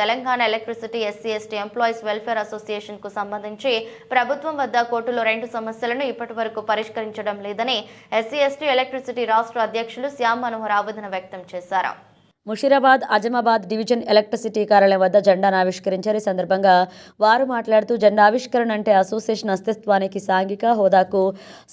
Telangana electricity SC ST employees welfare అసోసియేషన్కు సంబంధించి ప్రభుత్వం వద్ద కోర్టులో రెండు సమస్యలను ఇప్పటి వరకు పరిష్కరించడం లేదని ఎస్సీ ఎస్టీ ఎలక్ట్రిసిటీ రాష్ట్ర అధ్యక్షులు శ్యామ్ మనోహర్ ఆవేదన వ్యక్తం చేశారు. ముషీరాబాద్ అజమాబాద్ డివిజన్ ఎలక్ట్రిసిటీ కార్యాలయం వద్ద జెండాను ఆవిష్కరించారు. ఈ సందర్భంగా వారు మాట్లాడుతూ జెండా ఆవిష్కరణ అంటే అసోసియేషన్ అస్తిత్వానికి సాంఘిక హోదాకు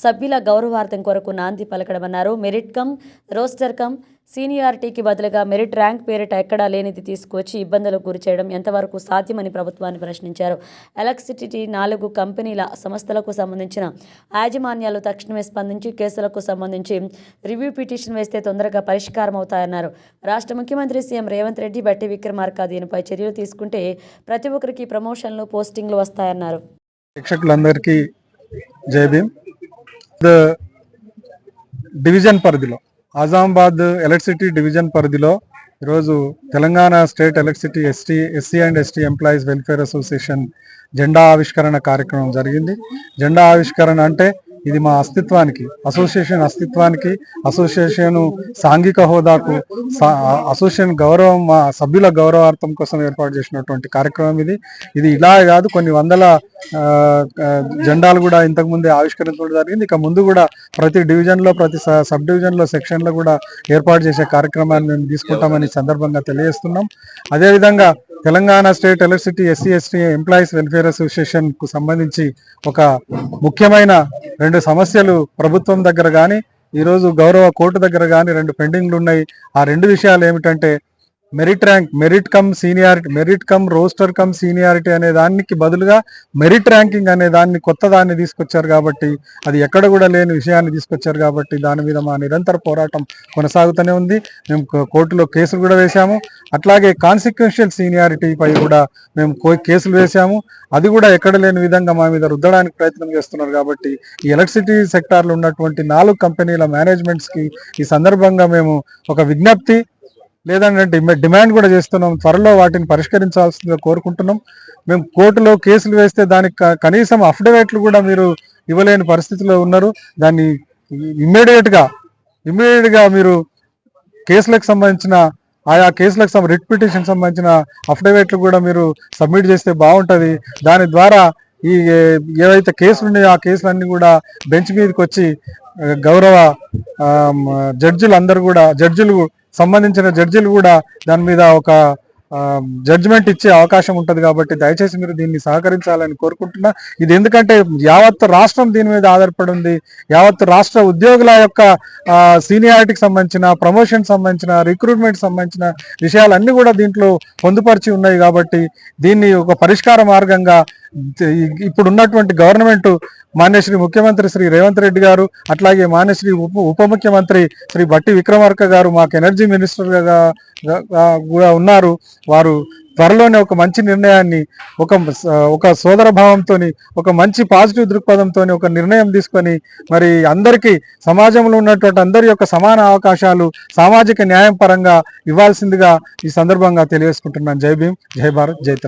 సభ్యుల గౌరవార్థం కొరకు నాంది పలకడమన్నారు మెరిట్ కమ్ రోస్టర్ కమ్ సీనియారిటీకి బదులుగా మెరిట్ ర్యాంక్ పేరిట ఎక్కడా లేనిది తీసుకువచ్చి ఇబ్బందులకు గురి చేయడం ఎంతవరకు సాధ్యమని ప్రభుత్వాన్ని ప్రశ్నించారు. ఎలక్ట్రిసిటీ నాలుగు కంపెనీల సంస్థలకు సంబంధించిన యాజమాన్యాలు తక్షణమే స్పందించి కేసులకు సంబంధించి రివ్యూ పిటిషన్ వేస్తే తొందరగా పరిష్కారం అవుతాయన్నారు. రాష్ట్ర ముఖ్యమంత్రి సీఎం రేవంత్ రెడ్డి బట్టి విక్రమార్క దీనిపై చర్యలు తీసుకుంటే ప్రతి ఒక్కరికి ప్రమోషన్లు పోస్టింగ్లు వస్తాయన్నారు. ప్రేక్షకులందరికీ జై భీమ్. డివిజన్ పరిధిలో ఆజామాబాద్ ఎలక్ట్రిసిటీ డివిజన్ పరిధిలో ఈరోజు Telangana state electricity ST SC and ST employees welfare association జెండా ఆవిష్కరణ కార్యక్రమం జరిగింది. జెండా ఆవిష్కరణ అంటే ఇది మా అస్తిత్వానికి అసోసియేషన్ అస్తిత్వానికి అసోసియేషన్ సాంఘిక హోదాకు సా- అసోసియేషన్ గౌరవం మా సభ్యుల గౌరవార్థం కోసం ఏర్పాటు చేసినటువంటి కార్యక్రమం ఇది. ఇది ఇలా కాదు కొన్ని వందల జెండాలు కూడా ఇంతకుముందే ఆవిష్కరించడం జరిగింది. ఇక ముందు కూడా ప్రతి డివిజన్లో ప్రతి స- సబ్ డివిజన్లో సెక్షన్లో కూడా ఏర్పాటు చేసే కార్యక్రమాన్ని మేము తీసుకుంటామని సందర్భంగా తెలియజేస్తున్నాం. అదేవిధంగా Telangana state electricity SC ST employees welfare అసోసియేషన్కు సంబంధించి ఒక ముఖ్యమైన రెండు సమస్యలు ప్రభుత్వం దగ్గర కానీ ఈరోజు గౌరవ కోర్టు దగ్గర కానీ రెండు పెండింగ్లు ఉన్నాయి. ఆ రెండు విషయాలు ఏమిటంటే merit rank merit cum seniority merit cum roster cum seniority అనే దానికి బదులుగా మెరిట్ ర్యాంకింగ్ అనే దాన్ని కొత్త దాన్ని తీసుకొచ్చారు కాబట్టి అది ఎక్కడ కూడా లేని విషయాన్ని తీసుకొచ్చారు కాబట్టి దాని మీద మా నిరంతర పోరాటం కొనసాగుతూనే ఉంది. మేము కోర్టులో కేసులు కూడా వేశాము. అట్లాగే కాన్సిక్వెన్షియల్ సీనియారిటీ పై కూడా మేము కో- కేసులు వేశాము. అది కూడా ఎక్కడ లేని విధంగా మా మీద రుద్దడానికి ప్రయత్నం చేస్తున్నారు కాబట్టి ఈ ఎలక్ట్రిసిటీ సెక్టార్లో ఉన్నటువంటి నాలుగు కంపెనీల మేనేజ్మెంట్స్కి ఈ సందర్భంగా మేము ఒక విజ్ఞప్తి లేదంటే డిమాండ్ కూడా చేస్తున్నాం. త్వరలో వాటిని పరిష్కరించాల్సిందిగా కోరుకుంటున్నాం. మేము కోర్టులో కేసులు వేస్తే దానికి కనీసం అఫిడవిట్లు కూడా మీరు ఇవ్వలేని పరిస్థితిలో ఉన్నారు. దాన్ని ఇమ్మీడియట్గా ఇమ్మీడియట్గా మీరు కేసులకు సంబంధించిన ఆయా కేసులకు సంబ రిట్ పిటిషన్ సంబంధించిన అఫిడవిట్లు కూడా మీరు సబ్మిట్ చేస్తే బాగుంటుంది. దాని ద్వారా ఈ ఏవైతే కేసులు ఉన్నాయో ఆ కేసులన్నీ కూడా బెంచ్ మీదకి వచ్చి గౌరవ జడ్జిలు అందరు కూడా జడ్జిలు సంబంధించిన జడ్జిలు కూడా దాని మీద ఒక జడ్జిమెంట్ ఇచ్చే అవకాశం ఉంటుంది కాబట్టి దయచేసి మీరు దీన్ని సహకరించాలని కోరుకుంటున్నా. ఇది ఎందుకంటే యావత్ రాష్ట్రం దీని మీద ఆధారపడి ఉంది యావత్ రాష్ట్ర ఉద్యోగుల యొక్క సీనియారిటీకి సంబంధించిన ప్రమోషన్ సంబంధించిన రిక్రూట్మెంట్ సంబంధించిన విషయాలన్నీ కూడా దీంట్లో పొందుపరిచి ఉన్నాయి కాబట్టి దీన్ని ఒక పరిష్కార మార్గంగా ఇప్పుడు ఉన్నటువంటి గవర్నమెంట్ మాన్యశ్రీ ముఖ్యమంత్రి శ్రీ రేవంత్ రెడ్డి గారు అట్లాగే మాన్యశ్రీ ఉప ఉప ముఖ్యమంత్రి శ్రీ బట్టి విక్రమార్క గారు మాకు ఎనర్జీ మినిస్టర్గా కూడా ఉన్నారు. వారు త్వరలోనే ఒక మంచి నిర్ణయాన్ని ఒక ఒక సోదర భావంతో ఒక మంచి పాజిటివ్ దృక్పథంతో ఒక నిర్ణయం తీసుకొని మరి అందరికీ సమాజంలో ఉన్నటువంటి అందరి యొక్క సమాన అవకాశాలు సామాజిక న్యాయం పరంగా ఇవ్వాల్సిందిగా ఈ సందర్భంగా తెలియజేసుకుంటున్నాను. జై భీమ్ జై భారత్ జై